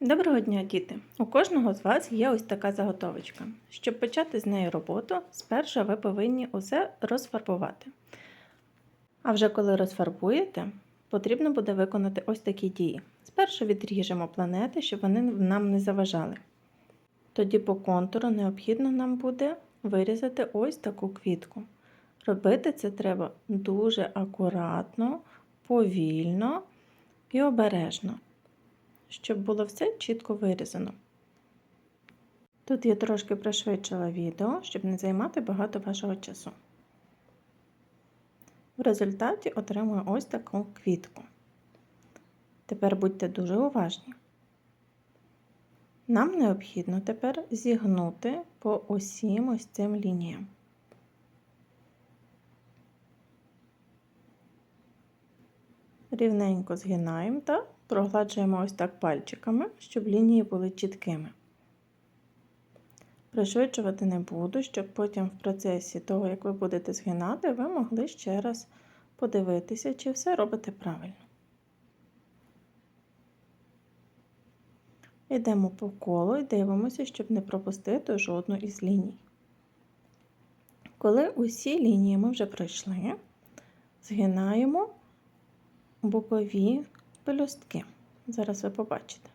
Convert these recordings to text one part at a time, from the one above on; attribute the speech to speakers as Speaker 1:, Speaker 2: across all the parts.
Speaker 1: Доброго дня, діти! У кожного з вас є ось така заготовочка. Щоб почати з нею роботу, спершу ви повинні усе розфарбувати. А вже коли розфарбуєте, потрібно буде виконати ось такі дії. Спершу відріжемо планети, щоб вони нам не заважали. Тоді по контуру необхідно нам буде вирізати ось таку квітку. Робити це треба дуже акуратно, повільно і обережно щоб було все чітко вирізано. Тут я трошки пришвидшила відео, щоб не займати багато вашого часу. В результаті отримую ось таку квітку. Тепер будьте дуже уважні. Нам необхідно тепер зігнути по усім ось цим лініям. Рівненько згинаємо та прогладжуємо ось так пальчиками, щоб лінії були чіткими. Пришвидшувати не буду, щоб потім в процесі того, як ви будете згинати, ви могли ще раз подивитися, чи все робите правильно. Йдемо по колу і дивимося, щоб не пропустити жодну із ліній. Коли усі лінії ми вже пройшли, згинаємо бокові пелюстки. Зараз ви побачите.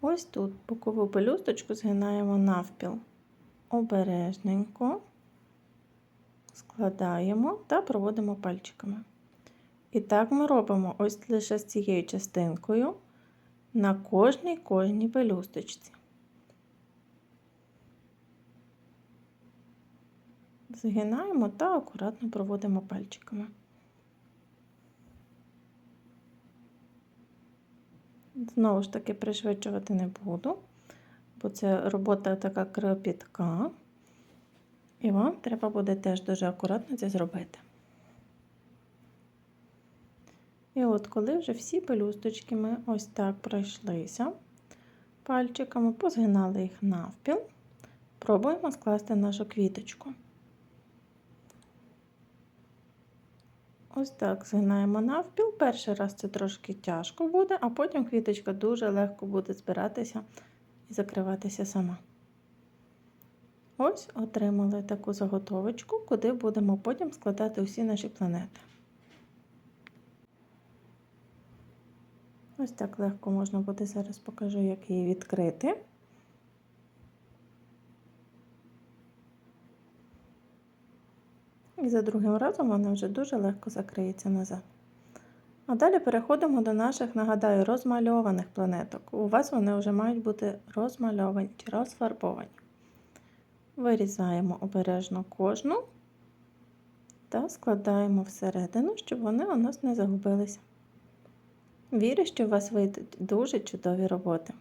Speaker 1: Ось тут бокову пелюсточку згинаємо навпіл. Обережненько складаємо та проводимо пальчиками. І так ми робимо ось лише з цією частинкою на кожній кожній пелюсточці. Згинаємо та акуратно проводимо пальчиками. Знову ж таки, пришвидшувати не буду, бо це робота така кропітка. І вам треба буде теж дуже акуратно це зробити. І от коли вже всі пелюсточки ми ось так пройшлися пальчиками, позгинали їх навпіл, пробуємо скласти нашу квіточку. Ось так згинаємо навпіл. Перший раз це трошки тяжко буде, а потім квіточка дуже легко буде збиратися і закриватися сама. Ось отримали таку заготовочку, куди будемо потім складати усі наші планети. Ось так легко можна буде, зараз покажу, як її відкрити. І за другим разом вона вже дуже легко закриється назад. А далі переходимо до наших, нагадаю, розмальованих планеток. У вас вони вже мають бути розмальовані чи розфарбовані. Вирізаємо обережно кожну та складаємо всередину, щоб вони у нас не загубилися. Вірю, що у вас вийдуть дуже чудові роботи.